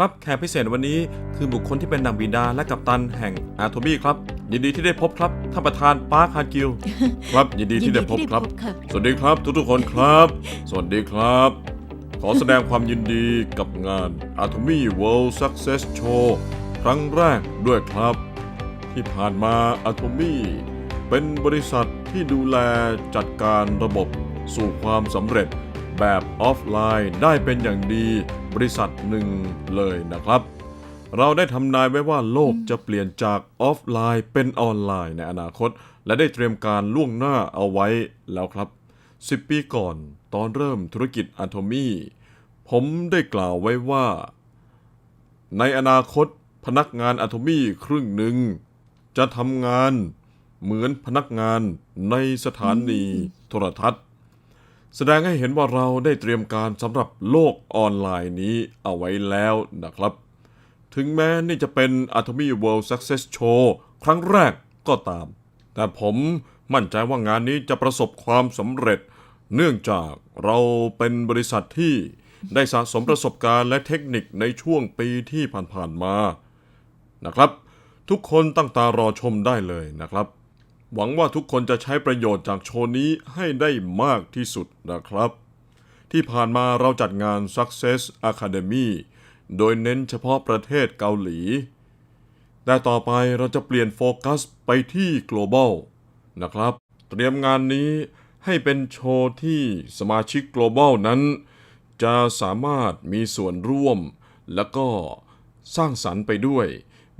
ครับแขกพิเศษวันนี้คือบุคคลที่เป็นนักบินดาและกัปตันแห่งอาโทบี้ครับ ยินดีที่ได้พบครับท่านประธานปาร์คฮากิลครับยินดีที่ได้พบครับค่ะสวัสดีครับทุกๆคนครับ สวัสดีครับ ขอแสดงความยินดีกับงาน Atomy World Success Show ครั้งแรกด้วยครับ ที่ผ่านมา Atomy เป็นบริษัทที่ดูแลจัดการระบบสู่ความสำเร็จแบบออฟไลน์ได้เป็นอย่างดี บริษัทหนึ่งเลยนะครับ เราได้ทำนายไว้ว่าโลกจะเปลี่ยนจากออฟไลน์เป็นออนไลน์ในอนาคต และได้เตรียมการล่วงหน้าเอาไว้แล้วครับ 10 ปีก่อนตอนเริ่มธุรกิจอะโทมี่ผมได้กล่าวไว้ว่า ในอนาคตพนักงานอะโทมี่ครึ่งหนึ่ง จะทำงานเหมือนพนักงานในสถานีโทรทัศน์ แสดงให้เห็นว่าเราได้เตรียมการสำหรับโลกออนไลน์นี้เอาไว้แล้วนะครับ ถึงแม้นี่จะเป็น Atomy World Success Show ครั้งแรกก็ตาม แต่ผมมั่นใจว่างานนี้จะประสบความสำเร็จ เนื่องจากเราเป็นบริษัทที่ได้สะสมประสบการณ์และเทคนิคในช่วงปีที่ผ่านๆมา นะครับ ทุกคนตั้งตารอชมได้เลยนะครับ หวังว่าทุกคนจะใช้ประโยชน์จากโชว์นี้ให้ได้มากที่สุดนะครับ ที่ผ่านมาเราจัดงาน Success Academy โดยเน้นเฉพาะประเทศเกาหลี แต่ต่อไปเราจะเปลี่ยนโฟกัสไปที่ global นะครับ เตรียมงานนี้ให้เป็นโชว์ที่สมาชิก global นั้น จะสามารถมีส่วนร่วม แล้วก็สร้างสรรค์ไปด้วย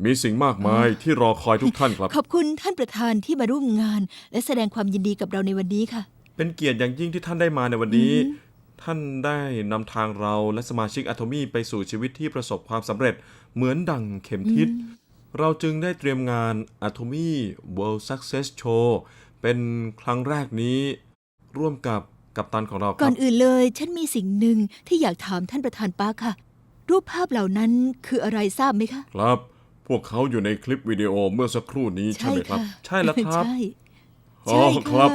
มีสิ่งมากมายที่รอคอยทุกท่านครับ ขอบคุณท่านประธานที่มาร่วมงาน และแสดงความยินดีกับเราในวันนี้ค่ะ เป็นเกียรติอย่างยิ่งที่ท่านได้มาในวันนี้ ท่านได้นำทางเราและสมาชิกอะโทมีไปสู่ชีวิตที่ประสบความสำเร็จเหมือนดังเข็มทิศ เราจึงได้เตรียมงาน Atomy World Success Show เป็นครั้งแรกนี้ ร่วมกับกัปตันของเราคก่รัอบนอื่นเลยฉันมีสิ่งหนึ่งที่อยากถามท่านประธานปาร์คค่ะ รูปภาพเหล่านั้นคืออะไรทราบไหมคะ ครับพ วกเขาอยู่ในคลิปวิดีโอเมื่อสักครู่นี้ใช่ไหมครับ ใช่แล้วครับ ใช่อ๋อใช่คค่ะรับ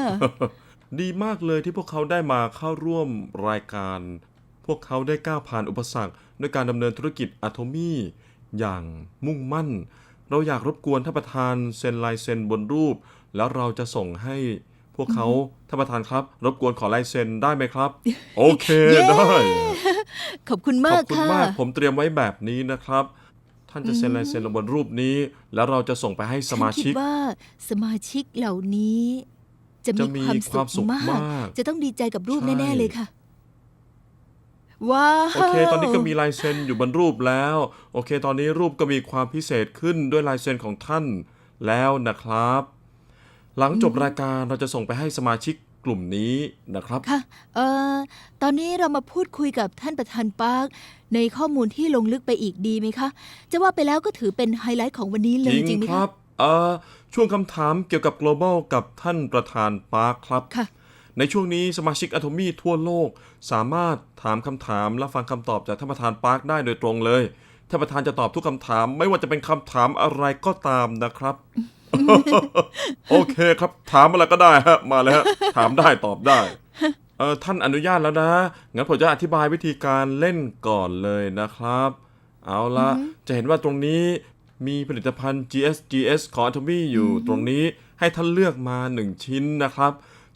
ดีมากเลยที่พวกเขาได้มาเข้าร่วมรายการ พวกเขาได้ก้าวผ่านอุปสรรคด้วยการดำเนินธุรกิจอะโทมีอย่างมุ่งมั่น เราอยากรบกวนท่านประธานเซ็นลายเซ็นบนรูป แล้วเราจะส่งให้พวกเขาท่านประธานครับ รบกวนขอลายเซ็นได้ไหมครับ โอเคได้ ขอบคุณขมาอกบคุณค่ะมาก ผมเตรียมไว้แบบนี้นะครับ ท่านจะเซ็นลายเซ็นลงบนรูปนี้ แล้วเราจะส่งไปให้สมาฉันชิคิกดว่าสมาชิกเหล่านี้ จะจะมีมีความความสุสุขขมามากกจะต้องดีใจกับรูปใช่ แน่ ๆ เลยค่ะ ว้าว โอเค ตอนนี้ก็มีลายเซ็นอยู่บนรูปแล้ว โอเค ตอนนี้รูปก็มีความพิเศษขึ้นด้วยลายเซ็นของท่านแล้วนะครับ หลังจบรายการเราจะส่งไปให้สมาชิก กลุ่มนี้นะครับ ค่ะ เอ่อ ตอนนี้เรามาพูดคุยกับท่านประธานปาร์คในข้อมูลที่ลงลึกไปอีกดีไหมคะ จะว่าไปแล้วก็ถือเป็นไฮไลท์ของวันนี้เลยจริงไหมคคะ รับเอ่อช่วงคำถามเกี่ยวกับ global กับท่านประธานปาร์คครับ ค่ะ ในช่วงนี้สมาชิกอะโทมีทั่วโลก สามารถถามคำถามและฟังคำตอบจากท่านประธานปาร์คได้โดยตรงเลยท่านประธานจะตอบทุกคำถาม ไม่ว่าจะเป็นคำถามอะไรก็ตามนะครับ โอเคครับ ถามอะไรก็ได้ฮะ มาเลยฮะถามได้ตอบได้ เออท่านอนุญาตแล้วนะ งั้นผมจะอธิบายวิธีการเล่นก่อนเลยนะครับ เอาละจะเห็นว่าตรงนี้มีผลิตภัณฑ์ GS GS ของ Atomy อยู่ตรงนี้ให้ท่านเลือกมา 1 ชิ้นนะครับ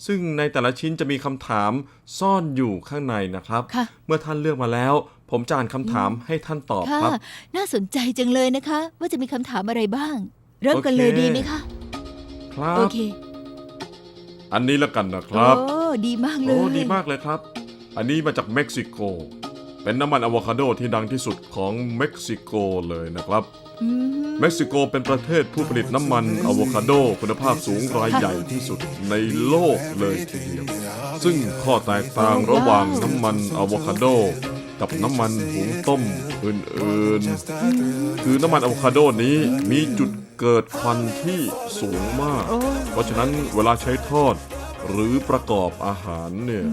ซึ่งในแต่ละชิ้นจะมีคำถามซ่อนอยู่ข้างในนะครับค่ะเมื่อท่านเลือกมาแล้ว ผมจะอ่านคำถามให้ท่านตอบค่ะครับ น่าสนใจจังเลยนะคะ ว่าจะมีคำถามอะไรบ้าง เริ่มกันเลยโอเค ดีไหมคะ ครัโอบ เค อันนี้ละกันนะครับ โอ้ ดีมากเลย โอ้ดีมากเลยครับ อันนี้มาจากเม็กซิโก เป็นน้ำมันอะโวคาโดที่ดังที่สุดของเม็กซิโกเลยนะครับ อืมเม็กซิโกเป็นประเทศผู้ผลิตน้ำมันอะโวคาโดคุณภาพสูงรายใหญ่ที่สุดในโลกเลยทีเดียว ซึ่งข้อแตกต่างระหว่างน้ำมันอะโวคาโดกับน้ำมันหุงต้มอื่นๆ คือน้ำมันอะโวคาโดนี้มีจุด เกิดควันที่สูงมากโอ้เพราะฉะนั้นเวลาใช้ทอด หรือประกอบอาหารเนี่ย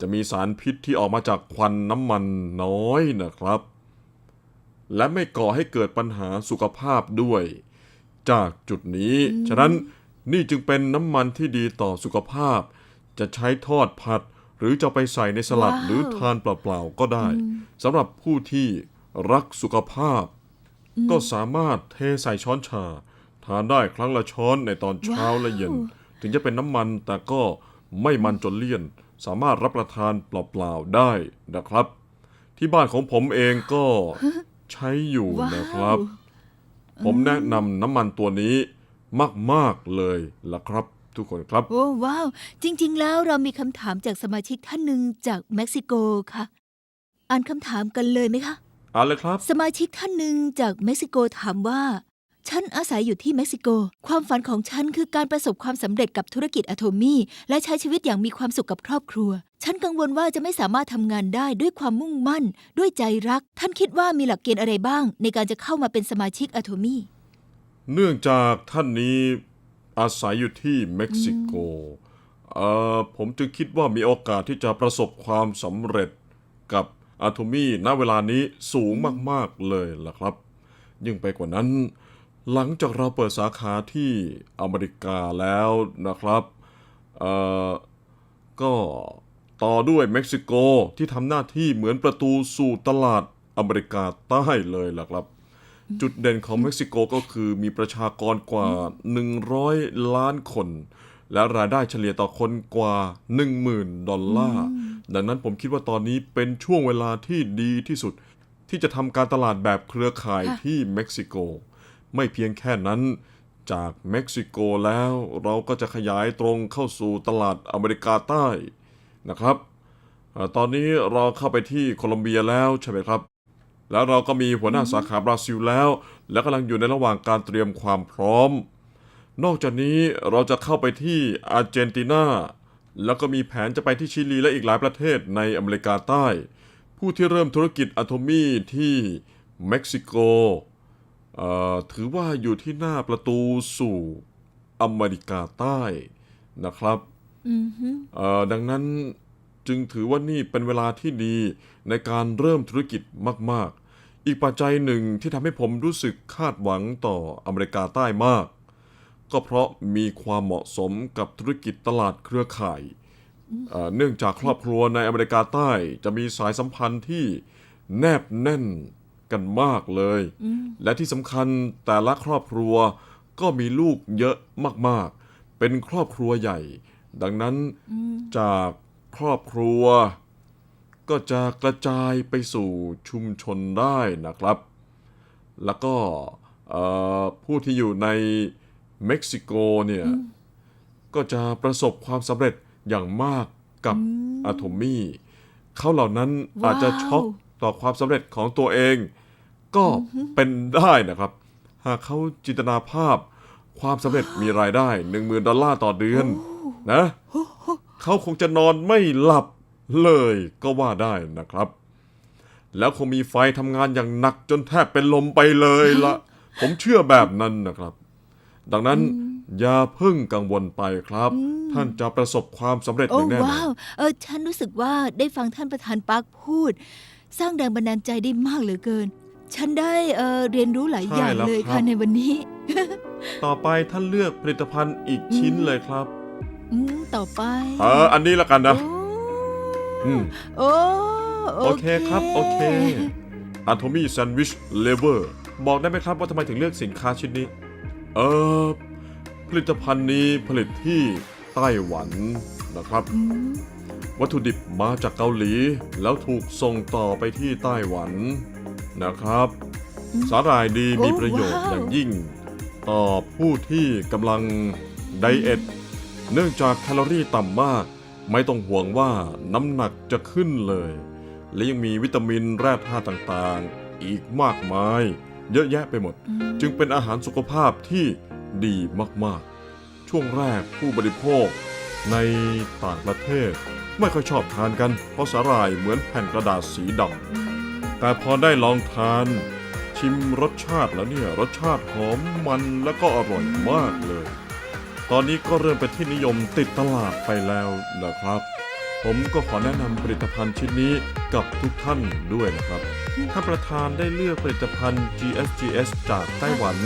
จะมีสารพิษที่ออกมาจากควันน้ำมันน้อยนะครับ และไม่ก่อให้เกิดปัญหาสุขภาพด้วย จากจุดนี้ ฉะนั้นนี่จึงเป็นน้ำมันที่ดีต่อสุขภาพ จะใช้ทอดผัด หรือจะไปใส่ในสลัดว้าวหรือทานเปล่าๆก็ได้สำหรับผู้ที่รักสุขภาพ ก็สามารถเทใส่ช้อนชา ทานได้ครั้งละช้อนในตอนเช้าและเย็น ถึงจะเป็นน้ำมันแต่ก็ไม่มันจนเลี่ยน สามารถรับประทานเปล่าๆได้นะครับ ที่บ้านของผมเองก็ใช้อยู่ว้านะครับวผมแนะนำน้ำมันตัวนี้มากๆเลยล่ะครับทุกคนครับ โอ้ว้าว จริง ๆ แล้วเรามีคำถามจากสมาชิกท่านหนึ่งจากเม็กซิโกค่ะ อ่านคำถามกันเลยไหมคะ เอาเลยครับ สมาชิกท่านหนึ่งจากเม็กซิโกถามว่า ฉันอาศัยอยู่ที่เม็กซิโก ความฝันของฉันคือการประสบความสำเร็จกับธุรกิจอะโทมี่และใช้ชีวิตอย่างมีความสุขกับครอบครัว ฉันกังวลว่าจะไม่สามารถทำงานได้ด้วยความมุ่งมั่น ด้วยใจรัก ท่านคิดว่ามีหลักเกณฑ์อะไรบ้าง ในการจะเข้ามาเป็นสมาชิกอะโทมี่ เนื่องจากท่านนี้อาศัยอยู่ที่เม็กซิโกเอ่อผมจึงคิดว่ามีโอกาสที่จะประสบความสำเร็จกับ อะโทมี่ณเวลานี้สูงมากๆเลยล่ะครับ ยิ่งไปกว่านั้น หลังจากเราเปิดสาขาที่อเมริกาแล้วนะครับเอ่อก็ต่อด้วยเม็กซิโกที่ทำหน้าที่เหมือนประตูสู่ตลาดอเมริกาใต้เลยล่ะครับ จุดเด่นของเม็กซิโกก็คือมีประชากรกว่า 100 ล้านคน และรายได้เฉลี่ยต่อคนกว่า 10,000 ดอลลาร์ ดังนั้นผมคิดว่าตอนนี้เป็นช่วงเวลาที่ดีที่สุด ที่จะทำการตลาดแบบเครือข่ายค่ะที่เม็กซิโก ไม่เพียงแค่นั้น จากเม็กซิโกแล้วเราก็จะขยายตรงเข้าสู่ตลาดอเมริกาใต้นะครับเอ่อตอนนี้เราเข้าไปที่โคลอมเบียแล้วใช่ไหมครับ แล้วเราก็มีหัวหน้าสาขาบราซิลแล้ว และกำลังอยู่ในระหว่างการเตรียมความพร้อม นอกจากนี้เราจะเข้าไปที่อาร์เจนตินาแล้วก็มีแผนจะไปที่ชิลีและอีกหลายประเทศในอเมริกาใต้ ผู้ที่เริ่มธุรกิจอะโทมี่ที่เม็กซิโกเอ่อถือว่าอยู่ที่หน้าประตูสู่อเมริกาใต้นะครับอือฮึเอ่อดังนั้นจึงถือว่านี่เป็นเวลาที่ดีในการเริ่มธุรกิจมาก ๆ อีกปัจจัยหนึ่งที่ทำให้ผมรู้สึกคาดหวังต่ออเมริกาใต้มาก ก็เพราะมีความเหมาะสมกับธุรกิจตลาดเครือข่าย เนื่องจากครอบครัวในอเมริกาใต้จะมีสายสัมพันธ์ที่แนบแน่นกันมากเลย และที่สำคัญแต่ละครอบครัวก็มีลูกเยอะมากๆ เป็นครอบครัวใหญ่ ดังนั้นจากครอบครัว ก็จะกระจายไปสู่ชุมชนได้นะครับ แล้วก็ผู้ที่อยู่ใน เม็กซิโกเนี่ยก็จะประสบความสำเร็จอย่างมากกับอะโทมี่เขาเหล่านั้นอาจจะช็อกต่อความสำเร็จของตัวเอง ก็เป็นได้นะครับ หากเขาจินตนาภาพความสำเร็จมีรายได้หนึ่งหมื่นดอลลาร์ต่อเดือนนะเขาคงจะนอนไม่หลับเลยก็ว่าได้นะครับ แล้วคงมีไฟทำงานอย่างหนักจนแทบเป็นลมไปเลยละผมเชื่อแบบนั้นนะครับ ดังนั้นอย่าเพิ่งกังวลไปครับ ท่านจะประสบความสำเร็จอโอ้ย่างแน่นอว้านวเออฉันรู้สึกว่าได้ฟังท่านประธานปาร์คพูด สร้างแรงบันดาลใจได้มากเหลือเกิน ฉันได้เออเรียนรู้หลายอย่างเลยค่ะในวันนี้ ต่อไปท่านเลือกผลิตภัณฑ์อีกชิ้นเลยครับอืมต่อไป เอออันนี้ละกันนะโอ้อืมโอ้โอเคครับ โอเคอะโทมี่แซนด์วิชเลเวอร์บอกได้ไหมครับว่าทำไมถึงเลือกสินค้าชิ้นนี้ เออผลิตภัณฑ์นี้ผลิตที่ไต้หวันนะครับอืมวัตถุดิบมาจากเกาหลี แล้วถูกส่งต่อไปที่ไต้หวันนะครับ สาหร่ายดีมีประโยชน์อย่างยิ่ง ต่อผู้ที่กำลังไดเอทเนื่องจากแคลอรี่ต่ำมาก ไม่ต้องห่วงว่าน้ำหนักจะขึ้นเลย และยังมีวิตามินแร่ธาตุต่างๆ อีกมากมาย เยอะแยะไปหมด จึงเป็นอาหารสุขภาพที่ดีมากๆ ช่วงแรกผู้บริโภคในต่างประเทศ ไม่ค่อยชอบทานกัน เพราะสาหร่ายเหมือนแผ่นกระดาษสีดำแต่พอได้ลองทาน ชิมรสชาติแล้วเนี่ย รสชาติหอมมันแล้วก็อร่อยมากเลย ตอนนี้ก็เริ่มเป็นที่นิยมติดตลาดไปแล้วนะครับ ผมก็ขอแนะนำผลิตภัณฑ์ชิ้นนี้กับทุกท่านด้วยนะครับ ถ้านประธานได้เลือกผลิตภัณฑ์ GSGS จากไต้หวัน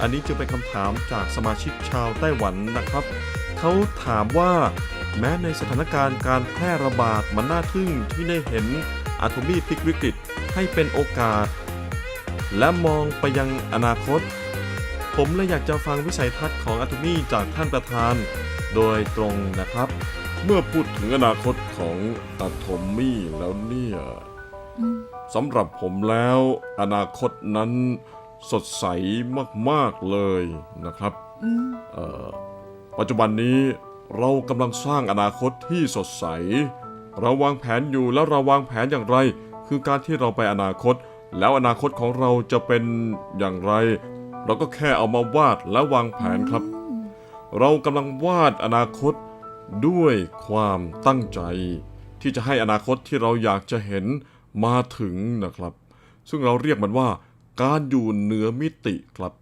อันนี้จึงเป็นคำถามจากสมาชิกชาวไต้หวันนะครับ เขาถามว่าแม้ในสถานการณ์การแพร่ระบาดมันน่าทึ่งที่ได้เห็นอะโทมี่พลิกวิกฤตให้เป็นโอกาส และมองไปยังอนาคต ผมเลยอยากจะฟังวิสัยทัศน์ของอะโทมี่จากท่านประธาน โดยตรงนะครับ เมื่อพูดถึงอนาคตของอะโทมี่แล้วเนี่ย อืม สำหรับผมแล้ว อนาคตนั้นสดใสมากๆเลยนะครับอืมเอ่อปัจจุบันนี้เรากำลังสร้างอนาคตที่สดใส เราวางแผนอยู่แล้วเราวางแผนอย่างไร คือการที่เราไปอนาคต แล้วอนาคตของเราจะเป็นอย่างไร เราก็แค่เอามาวาดและวางแผนครับ เรากำลังวาดอนาคตด้วยความตั้งใจ ที่จะให้อนาคตที่เราอยากจะเห็น มาถึงนะครับ ซึ่งเราเรียกมันว่า การอยู่เหนือมิติครับ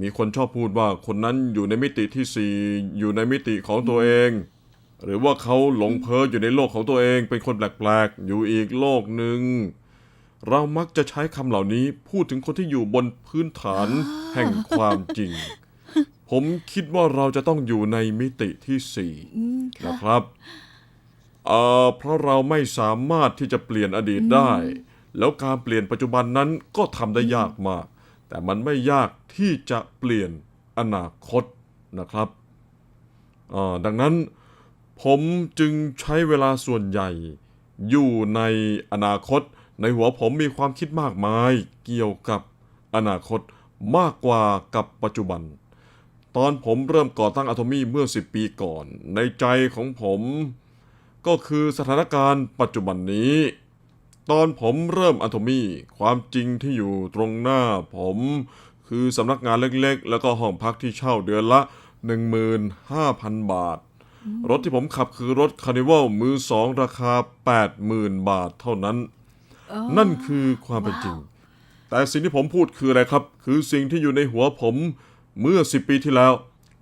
มีคนชอบพูดว่าคนนั้นอยู่ในมิติที่สี่อยู่ในมิติของตัวเอง หรือว่าเขาหลงเพ้ออยู่ในโลกของตัวเอง เป็นคนแปลกๆอยู่อีกโลกหนึ่งเรามักจะใช้คำเหล่านี้พูดถึงคนที่อยู่บนพื้นฐานแห่งความจริง ผมคิดว่าเราจะต้องอยู่ในมิติที่สี่อืมค่ะนะครับ เอ่อเพราะเราไม่สามารถที่จะเปลี่ยนอดีตได้ แล้วการเปลี่ยนปัจจุบันนั้นก็ทำได้ยากมาก แต่มันไม่ยากที่จะเปลี่ยนอนาคตนะครับเอ่อดังนั้นผมจึงใช้เวลาส่วนใหญ่ อยู่ในอนาคต ในหัวผมมีความคิดมากมาย เกี่ยวกับอนาคตมากกว่ากับปัจจุบัน ตอนผมเริ่มก่อตั้งอะโทมี่เมื่อ 10 ปีก่อน ในใจของผม ก็คือสถานการณ์ปัจจุบันนี้ ตอนผมเริ่มอะโทมี่ความจริงที่อยู่ตรงหน้าผม คือสำนักงานเล็กๆ แล้วก็ห้องพักที่เช่าเดือนละ 15,000 บาท รถที่ผมขับคือรถคาร์นิวัลมือสองราคา 80,000 บาทเท่านั้นอ๋อนั่นคือความเป็นจริง แต่สิ่งที่ผมพูดคืออะไรครับ คือสิ่งที่อยู่ในหัวผมเมื่อ 10 ปีที่แล้ว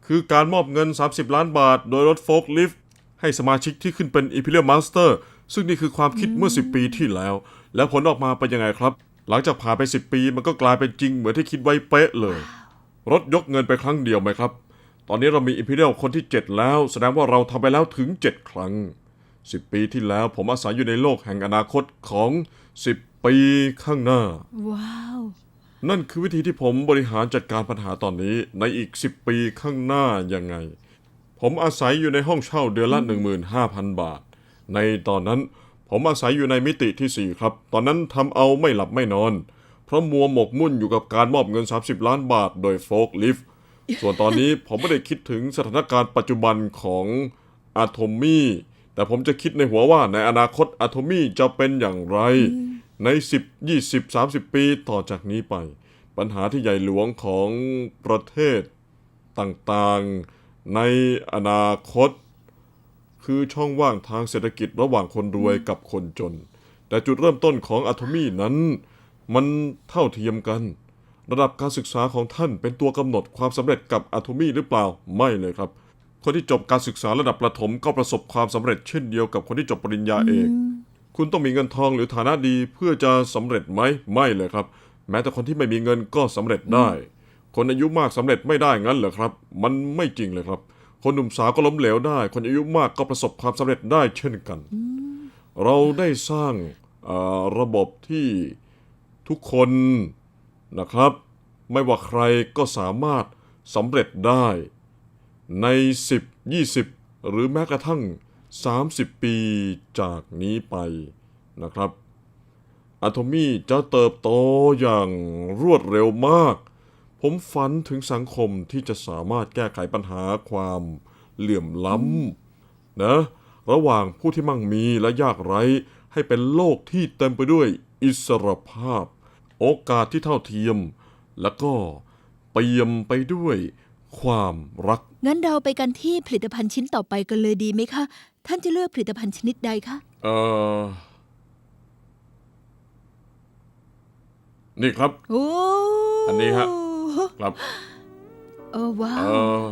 คือการมอบเงิน 30 ล้านบาท โดยรถโฟล์คลิฟต์ ให้สมาชิกที่ขึ้นเป็น Imperial Master ซึ่งนี่คือความคิดเมื่อ 10 ปีที่แล้ว แล้วผลออกมาเป็นยังไงครับ หลังจากผ่านไป 10 ปีมันก็กลายเป็นจริงเหมือนที่คิดไว้เป๊ะเลย รถยกเงินไปครั้งเดียวไหมครับ ตอนนี้เรามี Imperial คนที่ 7 แล้ว แสดงว่าเราทำไปแล้วถึง 7 ครั้ง 10 ปีที่แล้วผมอาศัยอยู่ในโลกแห่งอนาคตของ 10 ปีข้างหน้า ว้าว นั่นคือวิธีที่ผมบริหารจัดการปัญหาตอนนี้ในอีก 10 ปีข้างหน้ายังไง ผมอาศัยอยู่ในห้องเช่าเดือนละ 15,000 บาท ในตอนนั้นผมอาศัยอยู่ในมิติที่ 4 ครับ ตอนนั้นทำเอาไม่หลับไม่นอน เพราะมัวหมกมุ่นอยู่กับการมอบเงิน 30 ล้านบาท โดยโฟกลิฟต์ส่วนตอนนี้ผมไม่ได้คิดถึงสถานการณ์ปัจจุบันของอะโทมี่แต่ผมจะคิดในหัวว่าในอนาคตอะโทมี่จะเป็นอย่างไร ใน 10 20 30 ปีต่อจากนี้ไป ปัญหาที่ใหญ่หลวงของประเทศต่างๆ ในอนาคต คือช่องว่างทางเศรษฐกิจระหว่างคนรวยกับคนจน แต่จุดเริ่มต้นของอะโทมี่นั้น มันเท่าเทียมกัน ระดับการศึกษาของท่านเป็นตัวกำหนดความสำเร็จกับอะโทมี่หรือเปล่าไม่เลยครับ คนที่จบการศึกษาระดับประถมก็ประสบความสำเร็จเช่นเดียวกับคนที่จบปริญญาเอกคุณต้องมีเงินทองหรือฐานะดีเพื่อจะสำเร็จไหมไม่เลยครับ แม้แต่คนที่ไม่มีเงินก็สำเร็จได้ คนอายุมากสำเร็จไม่ได้งั้นเหรอครับ มันไม่จริงเลยครับ คนหนุ่มสาวก็ล้มเหลวได้ คนอายุมากก็ประสบความสำเร็จได้เช่นกัน เราได้สร้างระบบที่ทุกคนนะครับ ไม่ว่าใครก็สามารถสำเร็จได้ ใน 10 20 หรือแม้กระทั่ง 30 ปีจากนี้ไปนะครับอะโทมี่จะเติบโตอย่างรวดเร็วมาก ผมฝันถึงสังคมที่จะสามารถแก้ไขปัญหาความเหลื่อมล้ำนะ ระหว่างผู้ที่มั่งมีและยากไร้ให้เป็นโลกที่เต็มไปด้วยอิสรภาพ โอกาสที่เท่าเทียม แล้วก็เปี่ยมไปด้วยความรัก งั้นเราไปกันที่ผลิตภัณฑ์ชิ้นต่อไปกันเลยดีไหมคะ ท่านจะเลือกผลิตภัณฑ์ชนิดใดคะ เอ่อ นี่ครับ โอ้ อันนี้ฮะ ครับเออว้าเอ่ว อ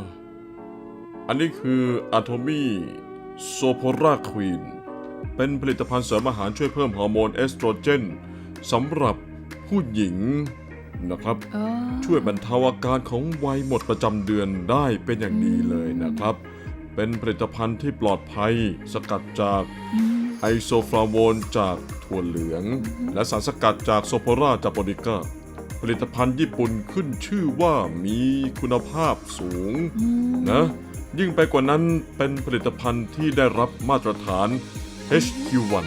อันนี้คืออะโทมี่โซโพราควีน เป็นผลิตภัณฑ์เสริมอาหารช่วยเพิ่มฮอร์โมนเอสโตรเจนสำหรับผู้หญิงนะครับอ๋อช่วยบรรเทาอาการของวัยหมดประจำเดือนได้เป็นอย่างดีเลยนะครับ เป็นผลิตภัณฑ์ที่ปลอดภัย สกัดจากอืมไอโซฟลาโวนจากถั่วเหลือง และสารสกัดจากโซโพราจาโปนิก้า ผลิตภัณฑ์ญี่ปุ่นขึ้นชื่อว่ามีคุณภาพสูงอืมนะ ยิ่งไปกว่านั้นเป็นผลิตภัณฑ์ที่ได้รับมาตรฐาน HQ1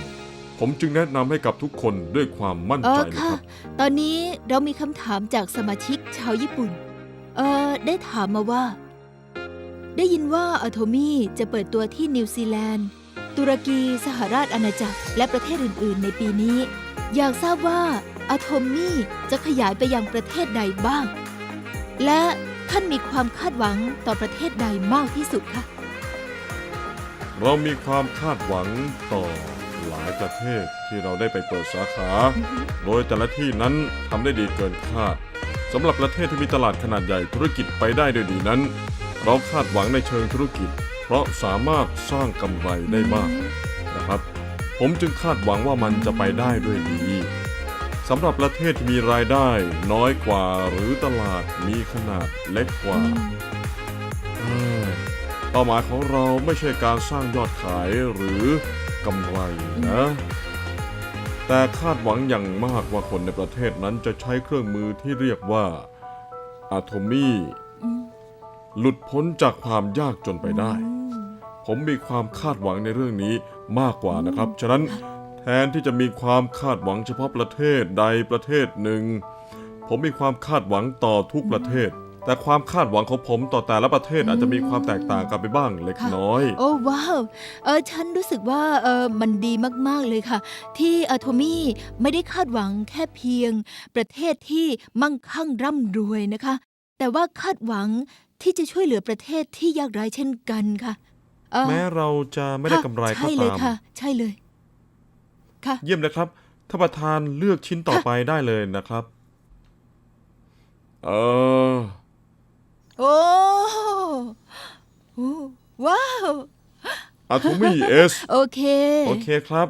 ผมจึงแนะนำให้กับทุกคนด้วยความมั่นเอใจอนะค่ะครับ ตอนนี้เรามีคำถามจากสมาชิกชาวญี่ปุ่น เออได้ถามมาว่า ได้ยินว่าอะโทมี่จะเปิดตัวที่นิวซีแลนด์ ตุรกี สหราชอาณาจักร และประเทศอื่น ๆ ในปีนี้ อยากทราบว่า อะโทมี่จะขยายไปยังประเทศใดบ้าง และท่านมีความคาดหวังต่อประเทศใดมากที่สุดคะเรามีความคาดหวังต่อหลายประเทศที่เราได้ไปเปิดสาขา โดยแต่ละที่นั้นทำได้ดีเกินคาดสำหรับประเทศที่มีตลาดขนาดใหญ่ธุรกิจไปได้ด้วยดีนั้น เราคาดหวังในเชิงธุรกิจ เพราะสามารถสร้างกำไรได้มากนะครับ ผมจึงคาดหวังว่ามันจะไปได้ด้วยดีสำหรับประเทศที่มีรายได้น้อยกว่าหรือตลาดมีขนาดเล็กกว่าเอ้ยเป้าหมายของเราไม่ใช่การสร้างยอดขายหรือกำไรนะ แต่คาดหวังอย่างมากว่าคนในประเทศนั้นจะใช้เครื่องมือที่เรียกว่าอะโทมี่อืมหลุดพ้นจากความยากจนไปได้อืมผมมีความคาดหวังในเรื่องนี้มากกว่านะครับ ฉะนั้น แทนที่จะมีความคาดหวังเฉพาะประเทศใดประเทศหนึ่ง ผมมีความคาดหวังต่อทุกประเทศ แต่ความคาดหวังของผมต่อแต่ละประเทศอาจจะมีความแตกต่างกันไปบ้างเล็กน้อย โอ้ว้าวเออฉันรู้สึกว่าเออมันดีมากๆเลยค่ะ ที่อะโทมี่ไม่ได้คาดหวังแค่เพียง ประเทศที่มั่งคั่งร่ำรวยนะคะ แต่ว่าคาดหวังที่จะช่วยเหลือประเทศที่ยากไร้เช่นกันค่ะเอ่อแม้เราจะไม่ได้ค่ะกำไรก็ใช่เลยตาม ค่ะ ใช่เลย ค่ะ เยี่ยมเลยครับท่านประธานเลือกชิ้นต่อไปได้เลยนะครับ เออ โอ้โอ้ว้าวอะโทมี่เอส โอเค โอเคครับ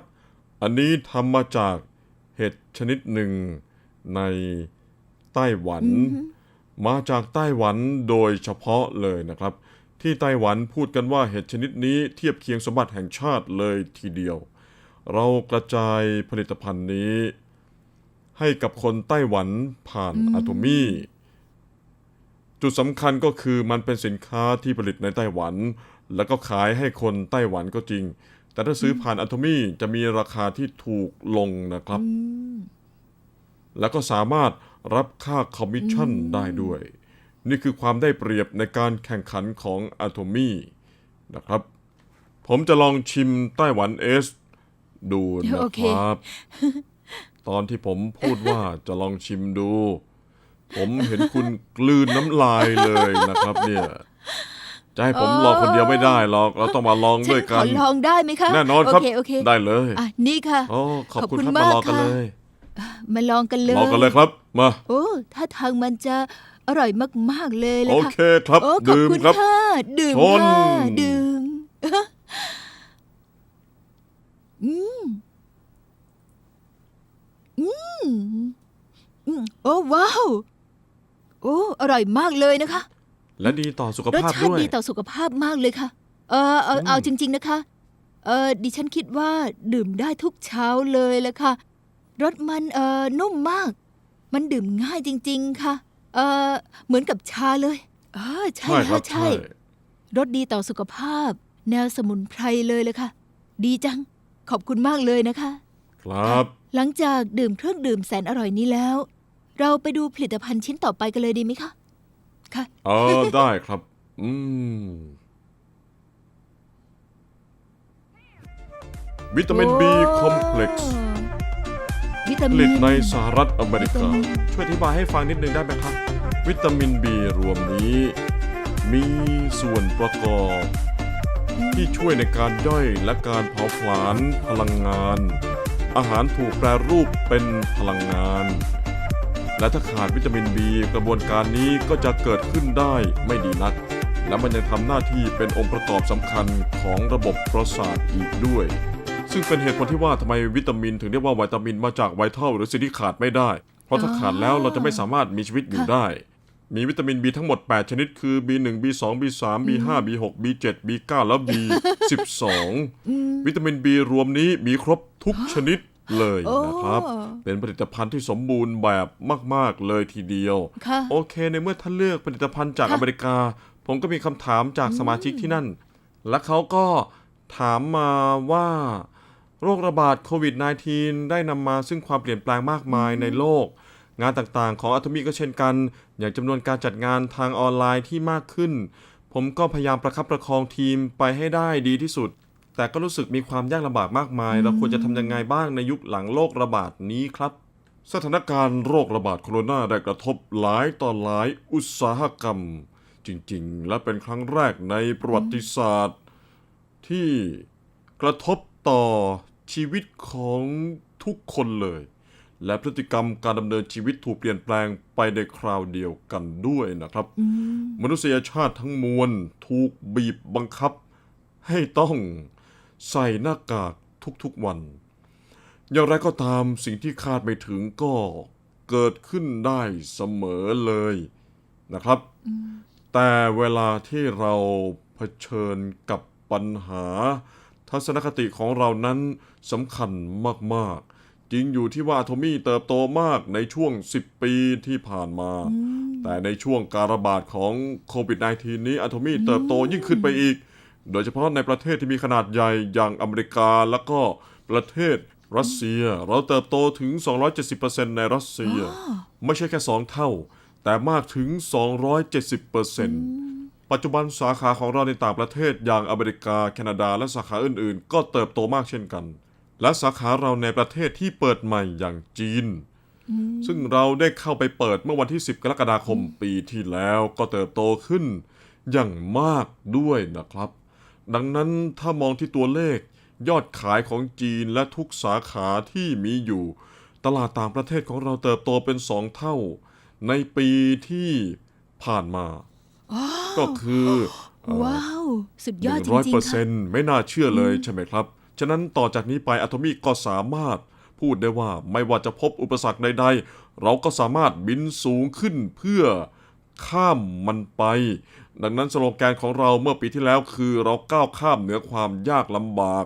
อันนี้ทำมาจากเห็ดชนิดหนึ่งในไต้หวัน มาจากไต้หวันโดยเฉพาะเลยนะครับ ที่ไต้หวันพูดกันว่าเห็ดชนิดนี้เทียบเคียงสมบัติแห่งชาติเลยทีเดียว เรากระจายผลิตภัณฑ์นี้ ให้กับคนไต้หวันผ่านอะโทมี่จุดสำคัญก็คือมันเป็นสินค้าที่ผลิตในไต้หวัน แล้วก็ขายให้คนไต้หวันก็จริง แต่ถ้าซื้อผ่านอะโทมี่จะมีราคาที่ถูกลงนะครับอืมแล้วก็สามารถรับค่าคอมมิชชั่นได้ด้วย นี่คือความได้เปรียบในการแข่งขันของอะโทมี่นะครับ ผมจะลองชิมไต้หวันเอส ดูนะโอเคครับ ตอนที่ผมพูดว่าจะลองชิมดู ผมเห็นคุณกลืนน้ำลายเลยนะครับ เนี่ยจะให้ผมลองคนเดียวไม่ได้หรอก เราต้องมาลองฉัด้วยนขกัอนลองได้ไหมคะแน่นอนครับโอเคโอเคได้เลยอะนี่ค่ะโอ้ขอบคุณขอบคุณครับมากมาลองกันค่ะเลยมาลองกันเลยลองกันเลยครับ มาโอ้ถ้าทางมันจะอร่อยมากๆเลยเลยโอค่ะเคครับโอ้ขอบดื่มคุณครับค่ะดื่มชนค่ะดื่ม อืม อืมอืมโอ้ว้าว โอ้อร่อยมากเลยนะคะ และดีต่อสุขรสภาพชาติด้วย ดีต่อสุขภาพมากเลยค่ะ เออเอาอืมเอาจริง ๆนะคะ เออดิฉันคิดว่าดื่มได้ทุกเช้าเลยแหละค่ะ รสมันเออนุ่มมาก มันดื่มง่ายจริง ๆ ค่ะ เออเหมือนกับชาเลยเออใช่ใช่ครัค่ะบใช่ รสดีต่อสุขภาพ แนวสมุนไพรเลยเลยค่ะ ดีจัง ขอบคุณมากเลยนะคะ ครับ หลังจากดื่มเครื่องดื่มแสนอร่อยนี้แล้ว เราไปดูผลิตภัณฑ์ชิ้นต่อไปกันเลยดีไหมคะ ค่ะ เออ ได้ครับ อืม วิตามิน B คอมเพล็กซ์วิตาผมินลิตในสหรัฐอเมริกา วิตามิน ช่วยอธิบายให้ฟังนิดนึงได้ไหมครับ วิตามิน B รวมนี้ มีส่วนประกอบ ที่ช่วยในการย่อยและการเผาผลาญพลังงาน อาหารถูกแปรรูปเป็นพลังงาน และถ้าขาดวิตามิน B กระบวนการนี้ก็จะเกิดขึ้นได้ไม่ดีนัก และมันยังทำหน้าที่เป็นองค์ประกอบสำคัญของระบบประสาทอีกด้วย ซึ่งเป็นเหตุผลที่ว่าทำไมวิตามิน ถึงเรียกว่าวิตามินมาจากไวท์เทลหรือสิ่งที่ขาดไม่ได้ เพราะถ้าขาดแล้วเราจะไม่สามารถมีชีวิตอยู่ได้ มีวิตามิน B ทั้งหมด 8 ชนิดคือ B1 B2 B3 B5 B6 B7 B9 แล้ว B12 วิตามิน B รวมนี้มีครบทุกชนิดเลยโอ้นะครับ เป็นผลิตภัณฑ์ที่สมบูรณ์แบบมาก ๆ เลยทีเดียวค่ะโอเค ในเมื่อท่านเลือกผลิตภัณฑ์จากค่ะอเมริกา ผมก็มีคำถามจากสมาชิกที่นั่น และเขาก็ถามมาว่า โรคระบาดโควิด -19 ได้นำมาซึ่งความเปลี่ยนแปลงมากมายในโลก งานต่างๆ ของอัตมีก็เช่นกัน อย่างจำนวนการจัดงานทางออนไลน์ที่มากขึ้น ผมก็พยายามประคับประคองทีมไปให้ได้ดีที่สุด แต่ก็รู้สึกมีความยากลำบากมากมาย เราควรจะทำยังไงบ้างในยุคหลังโรคระบาดนี้ครับ สถานการณ์โรคระบาดโคโรนาได้กระทบหลายต่อหลายอุตสาหกรรม จริงๆ และเป็นครั้งแรกในประวัติศาสตร์ ที่กระทบต่อชีวิตของทุกคนเลย และพฤติกรรมการดำเนินชีวิตถูกเปลี่ยนแปลงไปในคราวเดียวกันด้วยนะครับ มนุษยชาติทั้งมวลถูกบีบบังคับ ให้ต้องใส่หน้ากากทุกๆวัน อย่างไรก็ตามสิ่งที่คาดไม่ถึงก็เกิดขึ้นได้เสมอเลยนะครับ แต่เวลาที่เราเผชิญกับปัญหา ทัศนคติของเรานั้นสำคัญมากๆ จริงอยู่ที่ว่าโทมี่เติบโตมากในช่วง 10 ปีที่ผ่านมา แต่ในช่วงการระบาดของโควิด -19 นี้อะโทมี่เติบโตยิ่งขึ้นไปอีก โดยเฉพาะในประเทศที่มีขนาดใหญ่อย่างอเมริกาแล้วก็ประเทศรัสเซีย เราเติบโตถึง 270%ในรัสเซีย ไม่ใช่แค่ 2 เท่า แต่มากถึง 270%ปัจจุบันสาขาของเราในต่างประเทศอย่างอเมริกา แคนาดา และสาขาอื่นๆ ก็เติบโตมากเช่นกัน และสาขาเราในประเทศที่เปิดใหม่อย่างจีน ซึ่งเราได้เข้าไปเปิดเมื่อวันที่ 10 กรกฎาคมปีที่แล้วก็เติบโตขึ้นอย่างมากด้วยนะครับ ดังนั้นถ้ามองที่ตัวเลขยอดขายของจีนและทุกสาขาที่มีอยู่ ตลาดต่างประเทศของเราเติบโตเป็นสองเท่า ในปีที่ผ่านมา ก็คือเอ่อว้าว สุดยอดจร้อยริงเปอร์ๆเซ็ค่ะนต์ไม่น่าเชื่อเลยใช่ไหมครับ ฉะนั้นต่อจากนี้ไปอะโทมี่ก็สามารถพูดได้ว่าไม่ว่าจะพบอุปสรรคใดๆ เราก็สามารถบินสูงขึ้นเพื่อข้ามมันไป ดังนั้นสโลแกนของเราเมื่อปีที่แล้วคือเราก้าวข้ามเหนือความยากลำบาก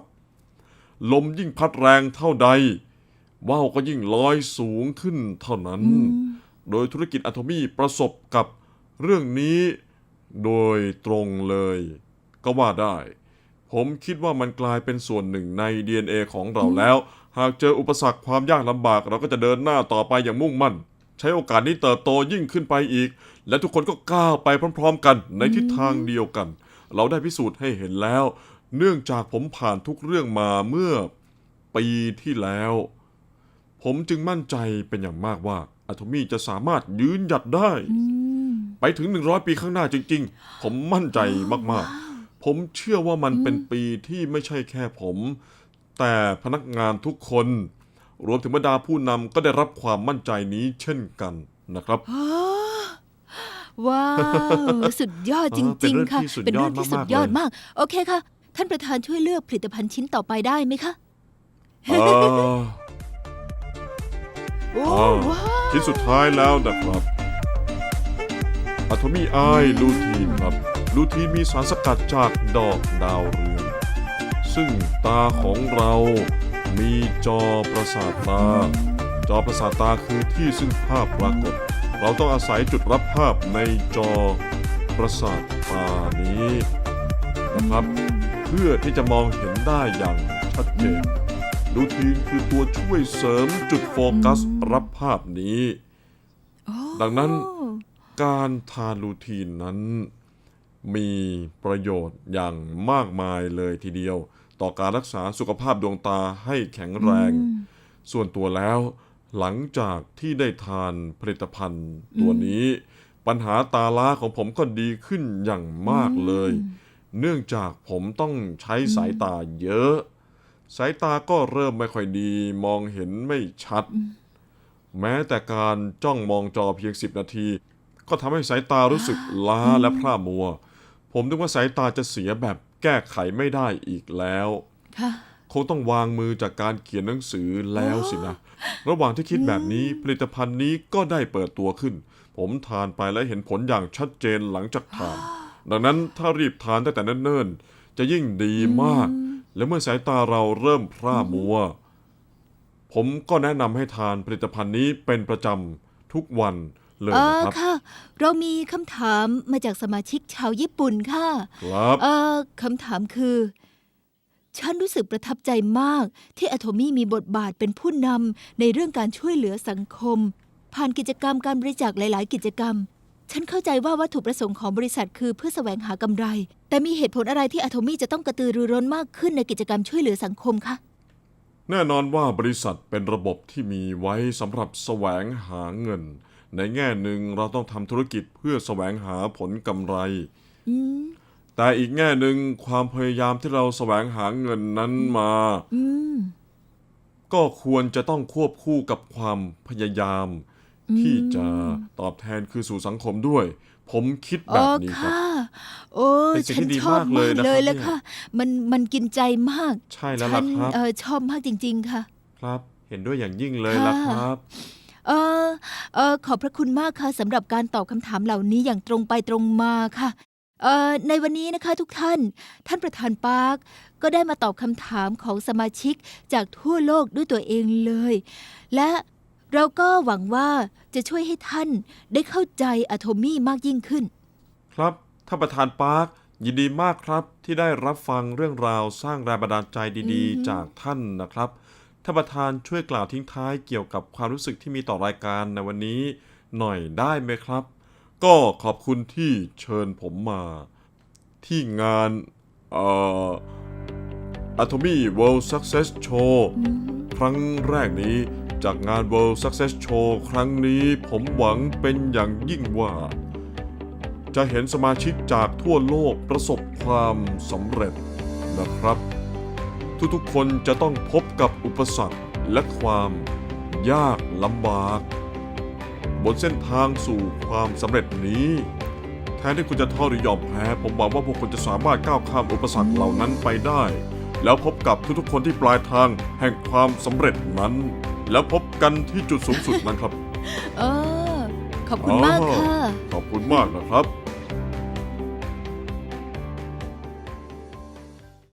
ลมยิ่งพัดแรงเท่าใดว่าวก็ยิ่งลอยสูงขึ้นเท่านั้น โดยธุรกิจอะโทมี่ประสบกับเรื่องนี้โดยตรงเลย ก็ว่าได้ ผมคิดว่ามันกลายเป็นส่วนหนึ่งใน DNA ของเราแล้ว หากเจออุปสรรคความยากลำบาก เราก็จะเดินหน้าต่อไปอย่างมุ่งมั่น ใช้โอกาสนี้เติบโตยิ่งขึ้นไปอีก และทุกคนก็ก้าวไปพร้อม ๆ กันในทิศทางเดียวกัน เราได้พิสูจน์ให้เห็นแล้ว เนื่องจากผมผ่านทุกเรื่องมาเมื่อปีที่แล้ว ผมจึงมั่นใจเป็นอย่างมากว่าอะโทมี่จะสามารถยืนหยัดได้ ไปถึง 100 ปีข้างหน้าจริง ๆ ผมมั่นใจมากๆ ผมเชื่อว่ามันเป็นปีที่ไม่ใช่แค่ผม แต่พนักงานทุกคน รวมถึงบรรดาผู้นำก็ได้รับความมั่นใจนี้เช่นกันนะครับอ๋อว้าวสุดยอดจเออเป็นริงเรื่องๆ ค่ะที่สุดเป็นเรื่องยอดที่สุดมากๆยอดเลยมาก โอเคค่ะ ท่านประธานช่วยเลือกผลิตภัณฑ์ชิ้นต่อไปได้ไหมคะเอ่อโอ้อ้าวว้าวชิ้นสุดท้ายแล้วนะครับอะโทมี่ไอลูทีนครับ ลูทีนมีสารสกัดจากดอกดาวเรือง ซึ่งตาของเรามีจอประสาทตา จอประสาทตาคือที่ซึ่งภาพปรากฏ เราต้องอาศัยจุดรับภาพในจอประสาทตานี้นะครับ เพื่อที่จะมองเห็นได้อย่างชัดเจนลูทีนคือตัวช่วยเสริมจุดโฟกัสรับภาพนี้ ดังนั้นการทานลูทีนนั้น มีประโยชน์อย่างมากมายเลยทีเดียว ต่อการรักษาสุขภาพดวงตาให้แข็งแรง ส่วนตัวแล้ว หลังจากที่ได้ทานผลิตภัณฑ์ตัวนี้ ปัญหาตาล้าของผมก็ดีขึ้นอย่างมากเลย เนื่องจากผมต้องใช้สายตาเยอะ สายตาก็เริ่มไม่ค่อยดี มองเห็นไม่ชัด แม้แต่การจ้องมองจอเพียง10นาทีก็ทำให้สายตารู้สึกล้าและพร่ามัว ผมนึกว่าสายตาจะเสียแบบแก้ไขไม่ได้อีกแล้ว ค่ะ คงต้องวางมือจากการเขียนหนังสือแล้วสินะ ระหว่างที่คิดแบบนี้ผลิตภัณฑ์นี้ก็ได้เปิดตัวขึ้น ผมทานไปและเห็นผลอย่างชัดเจนหลังจากทาน ดังนั้นถ้ารีบทานตั้งแต่เนิ่นๆ จะยิ่งดีมาก และเมื่อสายตาเราเริ่มพร่ามัว ผมก็แนะนำให้ทานผลิตภัณฑ์นี้เป็นประจำทุกวัน เลยเอนะอครับ ค่ะ เรามีคำถามมาจากสมาชิกชาวญี่ปุ่นค่ะ ครับ เออคำถามคือ ฉันรู้สึกประทับใจมาก ที่อะโทมี่มีบทบาทเป็นผู้นำในเรื่องการช่วยเหลือสังคม ผ่านกิจกรรมการบริจาคหลาย ๆ กิจกรรม ฉันเข้าใจว่าวัตถุประสงค์ของบริษัทคือเพื่อแสวงหากำไร แต่มีเหตุผลอะไรที่อะโทมี่จะต้องกระตือรือร้นมากขึ้นในกิจกรรมช่วยเหลือสังคมคะ แน่นอนว่าบริษัทเป็นระบบที่มีไว้สำหรับแสวงหาเงิน ในแง่หนึ่งเราต้องทำธุรกิจเพื่อแสวงหาผลกำไรอืมแต่อีกแง่หนึ่งความพยายามที่เราแสวงหาเงินนั้นมาอืมก็ควรจะต้องควบคู่กับความพยายาม ที่จะตอบแทนคือสู่สังคมด้วย ผมคิดอ๋แบอบนี้ครับค่ะโอ้เป็นสิ่งฉันที่ดีชอบมากเลยมากนะครับเลยละเนี่ยค่ะ มันมันกินใจมาก ใช่แล้วฉัล่ะครับเออชอบมากจริง ๆ ค่ะ ครับ เห็นด้วยอย่างยิ่งเลยค่ะล่ะครับ เออเออขอบพระคุณมากค่ะสำหรับการตอบคำถามเหล่านี้อย่างตรงไปตรงมาค่ะเออในวันนี้นะคะทุกท่าน ท่านประธานปาร์คก็ได้มาตอบคำถามของสมาชิกจากทั่วโลกด้วยตัวเองเลย และเราก็หวังว่าจะช่วยให้ท่านได้เข้าใจอะโทมี่มากยิ่งขึ้น ครับท่านประธานปาร์คยินดีมากครับที่ได้รับฟังเรื่องราวสร้างแรงบันดาลใจดีๆ จากท่านนะครับ ท่านประธานช่วยกล่าวทิ้งท้ายเกี่ยวกับความรู้สึกที่มีต่อรายการในวันนี้หน่อยได้ไหมครับ ก็ขอบคุณที่เชิญผมมา ที่งานเอ่อ Atomy World Success Show ครั้งแรกนี้จากงาน World Success Show ครั้งนี้ผมหวังเป็นอย่างยิ่งว่า จะเห็นสมาชิกจากทั่วโลกประสบความสำเร็จนะครับ ทุกๆ คนจะต้องพบกับอุปสรรคและความยากลำบาก บนเส้นทางสู่ความสำเร็จนี้ แทนที่คุณจะท้อหรือยอมแพ้ ผมหวังว่าพวกคุณจะสามารถก้าวข้ามอุปสรรคเหล่านั้นไปได้ แล้วพบกับทุกๆ คนที่ปลายทางแห่งความสำเร็จนั้น แล้วพบกันที่จุดสูงสุดนั้นครับ เออ ขอบคุณมากค่ะ ขอบคุณมากนะครับ